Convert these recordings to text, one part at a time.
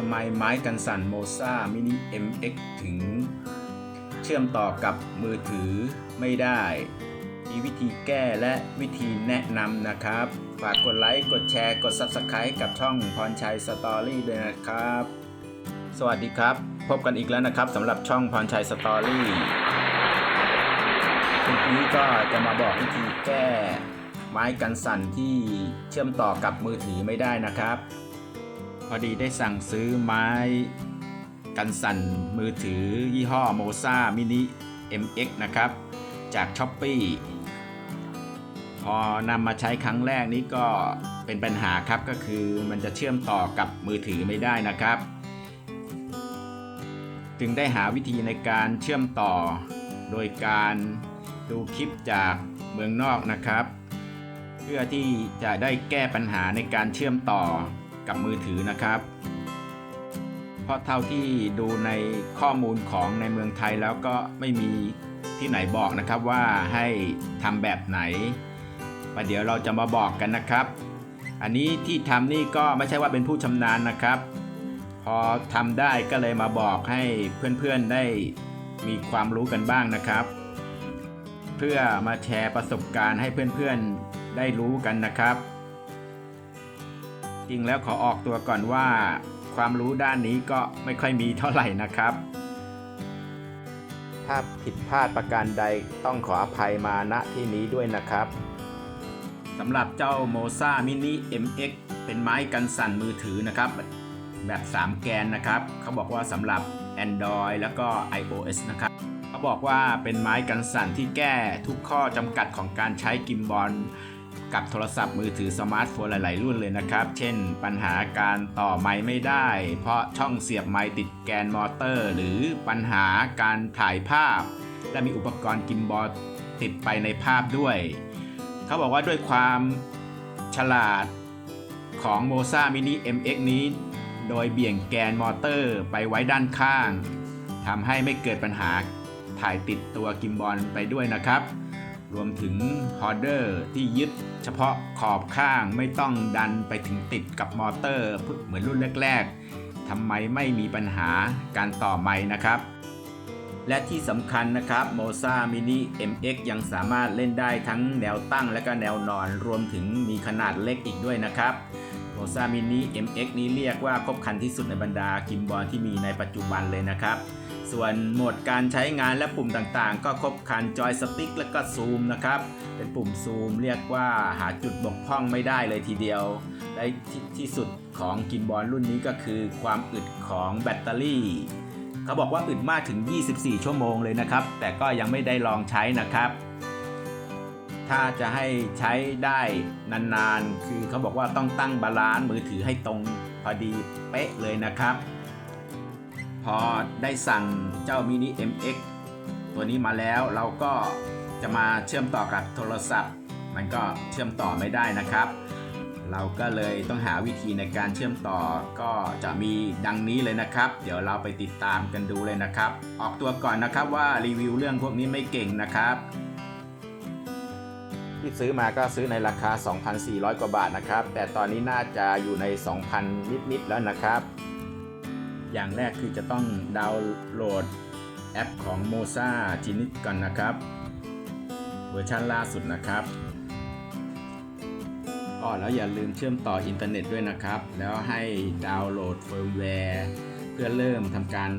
ทำไมไม้กันสั่นโมซามินิ MX ถึงเชื่อมต่อกับมือถือไม่ได้ มีวิธีแก้และวิธีแนะนำนะครับ ฝากกดไลค์ กดแชร์ กด Subscribe กับช่องพรชัยสตอรี่ด้วยนะครับ สวัสดีครับ พบกันอีกแล้วนะครับสำหรับช่องพรชัยสตอรี่คลิปนี้ก็จะมาบอกวิธีแก้ไม้กันสั่นที่เชื่อมต่อกับมือถือไม่ได้นะครับ พอดีได้สั่งซื้อไม้กันสั่นมือถือยี่ห้อโมซามินิ MX นะครับ จาก s h อ p e e พอนำมาใช้ครั้งแรกนี้ก็เป็นปัญหาครับก็คือมันจะเชื่อมต่อกับมือถือไม่ได้นะครับ จึงได้หาวิธีในการเชื่อมต่อ โดยการดูคลิปจากเมืองนอกนะครับ เพื่อที่จะได้แก้ปัญหาในการเชื่อมต่อ กับมือถือนะครับ เพราะเท่าที่ดูในข้อมูลของในเมืองไทยแล้วก็ไม่มีที่ไหนบอกนะครับว่าให้ทำแบบไหนประเดี๋ยวเราจะมาบอกกันนะครับ อันนี้ที่ทำนี่ก็ไม่ใช่ว่าเป็นผู้ชำนาญนะครับ พอทำได้ก็เลยมาบอกให้เพื่อนๆได้มีความรู้กันบ้างนะครับ เพื่อมาแชร์ประสบการณ์ให้เพื่อนๆได้รู้กันนะครับ จริงแล้วขอออกตัวก่อนว่า ความรู้ด้านนี้ก็ไม่ค่อยมีเท่าไหร่นะครับ ถ้าผิดพลาดประการใดต้องขออภัยมาณที่นี้ด้วยนะครับสำหรับเจ้า m o z a Mini MX เป็นไม้กันสั่นมือถือนะครับ แบบ 3 แกนนะครับ เขาบอกว่าสำหรับ Android แล้วก็ iOS นะครับเขาบอกว่าเป็นไม้กันสั่นที่แก้ทุกข้อจำกัดของการใช้กิมบอล กับโทรศัพท์มือถือสมาร์ทโฟนหลาย ๆ รุ่นเลยนะครับ เช่น ปัญหาการต่อไม้ไม่ได้ เพราะช่องเสียบไม้ติดแกนมอเตอร์ หรือปัญหาการถ่ายภาพ และมีอุปกรณ์กิมบอลติดไปในภาพด้วย เขาบอกว่าด้วยความฉลาดของ m o z a Mini MX นี้ โดยเบี่ยงแกนมอเตอร์ไปไว้ด้านข้างทำให้ไม่เกิดปัญหาถ่ายติดตัวกิมบอลไปด้วยนะครับ รวมถึงฮอร์เดอร์ที่ยึดเฉพาะขอบข้างไม่ต้องดันไปถึงติดกับมอเตอร์เหมือนรุ่นแรกๆทำไมไม่มีปัญหาการต่อไม้นะครับ และที่สำคัญนะครับ m o ซ a Mini MX ยังสามารถเล่นได้ทั้งแนวตั้งและก็แนวนอน รวมถึงมีขนาดเล็กอีกด้วยนะครับ m o z a Mini MX นี้เรียกว่าครบครันที่สุดในบรรดากิมบอลที่มีในปัจจุบันเลยนะครับ ส่วนโหมดการใช้งานและปุ่มต่างๆ ก็ครบครันจอยสติ๊กและก็ซูมนะครับ เป็นปุ่มซูมเรียกว่าหาจุดบกพร่องไม่ได้เลยทีเดียว และที่ที่สุดของกิมบอลรุ่นนี้ก็คือความอึดของแบตเตอรี่ เขาบอกว่าอึดมากถึง 24 ชั่วโมงเลยนะครับ แต่ก็ยังไม่ได้ลองใช้นะครับ ถ้าจะให้ใช้ได้นานๆ คือเขาบอกว่าต้องตั้งบาลานซ์มือถือให้ตรงพอดีเป๊ะเลยนะครับ พอได้สั่งเจ้า mini MX ตัวนี้มาแล้วเราก็จะมาเชื่อมต่อกับโทรศัพท์ มันก็เชื่อมต่อไม่ได้นะครับ เราก็เลยต้องหาวิธีในการเชื่อมต่อก็จะมีดังนี้เลยนะครับ เดี๋ยวเราไปติดตามกันดูเลยนะครับ ออกตัวก่อนนะครับว่ารีวิวเรื่องพวกนี้ไม่เก่งนะครับ ที่ซื้อมาก็ซื้อในราคา 2,400 กว่าบาทนะครับ แต่ตอนนี้น่าจะอยู่ใน 2,000 นิด ๆ แล้วนะครับ อย่างแรกคือจะต้องดาวน์โหลดแอปของ Moza จินิดก่อนนะครับ เวอร์ชันล่าสุดนะครับอ๋อแล้วอย่าลืมเชื่อมต่ออินเทอร์เน็ตด้วยนะครับ แล้วให้ดาวน์โหลดเฟิร์มแวร์เพื่อเริ่มทำการ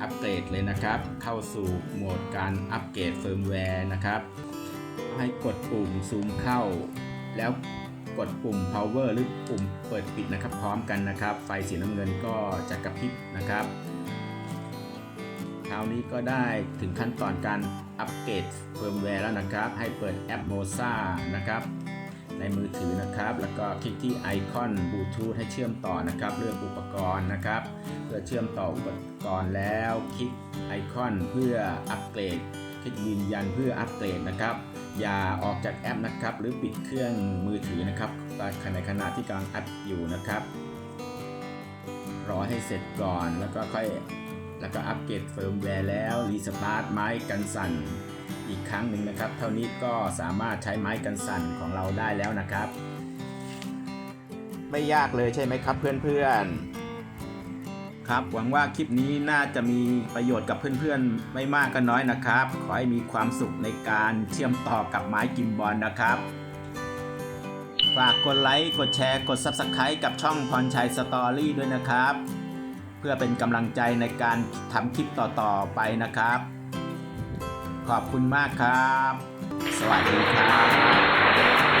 อัปเกรดเลยนะครับ เข้าสู่โหมดการอัปเกรดเฟิร์มแวร์นะครับ ให้กดปุ่มซูมเข้า แล้วกดปุ่ม power หรือปุ่มเปิดปิดนะครับ พร้อมกันนะครับ ไฟสีน้ำเงินก็จะกระพริบนะครับคราวนี้ก็ได้ถึงขั้นตอนการอัปเกรดเฟิร์มแวร์แล้วนะครับ ให้เปิดแอป Moza นะครับในมือถือนะครับ แล้วก็คลิกที่ไอคอนบลูทูธให้เชื่อมต่อนะครับเรื่องอุปกรณ์นะครับเพื่อเชื่อมต่ออุปกรณ์แล้วคลิกไอคอนเพื่ออัปเกรด ยืนยันเพื่ออัปเกรดนะครับ อย่าออกจากแอปนะครับ หรือปิดเครื่องมือถือนะครับในขณะที่กำลังอัดอยู่นะครับ รอให้เสร็จก่อนแล้วก็ค่อยแล้วก็อัปเกรดเฟิร์มแวร์แล้วรีสตาร์ทไม้กันสั่นอีกครั้งหนึ่งนะครับ เท่านี้ก็สามารถใช้ไม้กันสั่นของเราได้แล้วนะครับ ไม่ยากเลยใช่ไหมครับเพื่อนๆ ครับ หวังว่าคลิปนี้น่าจะมีประโยชน์กับเพื่อนๆ ไม่มากก็น้อยนะครับ ขอให้มีความสุขในการเชื่อมต่อกับไม้กิมบอลนะครับ ฝากกดไลค์ กดแชร์ กด Subscribe กับช่องพรชัยสตอรี่ด้วยนะครับ เพื่อเป็นกำลังใจในการทำคลิปต่อๆไปนะครับ ขอบคุณมากครับ สวัสดีครับ